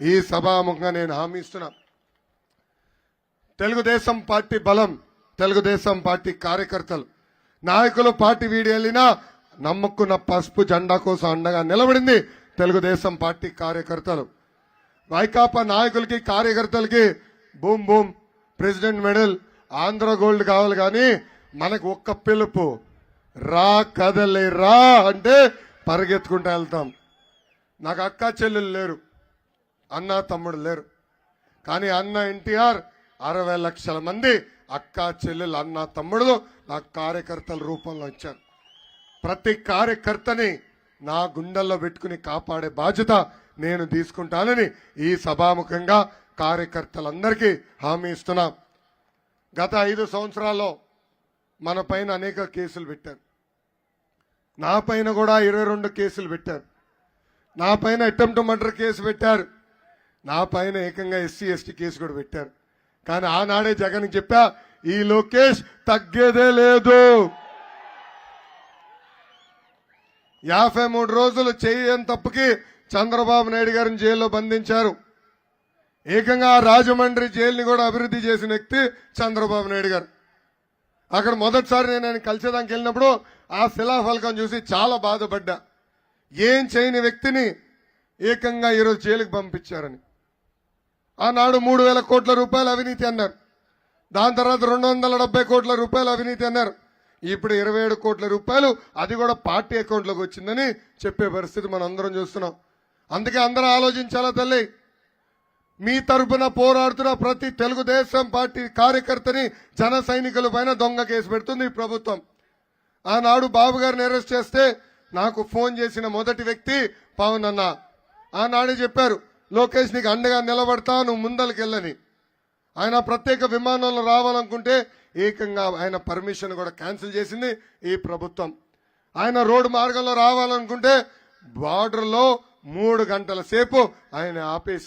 ఈ సభాముఖంగా నేను హామీ ఇస్తున్నా. తెలుగుదేశం పార్టీ బలం తెలుగుదేశం పార్టీ కార్యకర్తలు నాయకులు పార్టీ వీడి వెళ్ళినా నమ్ముకున్న పసుపు జెండా కోసం అండగా నిలబడింది తెలుగుదేశం పార్టీ కార్యకర్తలు. వైకాపా నాయకులకి కార్యకర్తలకి boom boom president medal Andhra gold కావాలి కానీ మనకు ఒక్క పిలుపు రా కదలే రా అంటే పరిగెత్తుకుంటూ వెళ్తాం. నాకు అక్క చెల్లెలు లేరు. అన్న తమ్ముడు లేరు. కానీ అన్న ఎన్టీఆర్ అరవై లక్షల మంది అక్క చెల్లెలు అన్న తమ్ముడు నాకు కార్యకర్తల రూపంలో ఇచ్చారు. ప్రతి కార్యకర్తని నా గుండెల్లో పెట్టుకుని కాపాడే బాధ్యత నేను తీసుకుంటానని ఈ సభాముఖంగా కార్యకర్తలందరికీ హామీ ఇస్తున్నా. గత ఐదు సంవత్సరాల్లో మన పైన అనేక కేసులు పెట్టారు. నా పైన కూడా ఇరవై రెండు కేసులు పెట్టారు. నా పైన అటెంప్ట్ మర్డర్ కేసు పెట్టారు. నా పైన ఏకంగా ఎస్సీ ఎస్టీ కేసు కూడా పెట్టారు. కానీ ఆనాడే జగన్ చెప్పా ఈ లోకేష్ తగ్గేదే లేదు. యాభై మూడు రోజులు చేయని తప్పుకి చంద్రబాబు నాయుడు గారిని జైల్లో బంధించారు. ఏకంగా ఆ రాజమండ్రి జైలుని కూడా అభివృద్ధి చేసిన వ్యక్తి చంద్రబాబు నాయుడు గారు. అక్కడ మొదటిసారి నేను ఆయన కలిసేదానికి వెళ్ళినప్పుడు ఆ శిలాఫలకం చూసి చాలా బాధపడ్డా. ఏం చేయని వ్యక్తిని ఏకంగా ఈరోజు జైలుకి పంపించారని. ఆనాడు మూడు వేల కోట్ల రూపాయలు అవినీతి అన్నారు. దాని తర్వాత రెండు వందల డెబ్బై కోట్ల రూపాయలు అవినీతి అన్నారు. ఇప్పుడు ఇరవై ఏడు కోట్ల రూపాయలు అది కూడా పార్టీ అకౌంట్లోకి వచ్చిందని చెప్పే పరిస్థితి మనం అందరం చూస్తున్నాం. అందుకే అందరూ ఆలోచించాలా తల్లి? మీ తరఫున పోరాడుతున్న ప్రతి తెలుగుదేశం పార్టీ కార్యకర్తని జన సైనికుల పైన దొంగ కేసు పెడుతుంది ఈ ప్రభుత్వం. ఆనాడు బాబు గారిని అరెస్ట్ చేస్తే నాకు ఫోన్ చేసిన మొదటి వ్యక్తి పవన్ అన్న ఆనాడు చెప్పారు లోకేష్ నీకు అండగా నిలబడతా నువ్వు ముందలకెళ్ళని ఆయన ప్రత్యేక విమానంలో రావాలనుకుంటే ఏకంగా ఆయన పర్మిషన్ కూడా క్యాన్సిల్ చేసింది ఈ ప్రభుత్వం. ఆయన రోడ్డు మార్గంలో రావాలనుకుంటే బార్డర్లో మూడు గంటల సేపు ఆయన ఆపేసి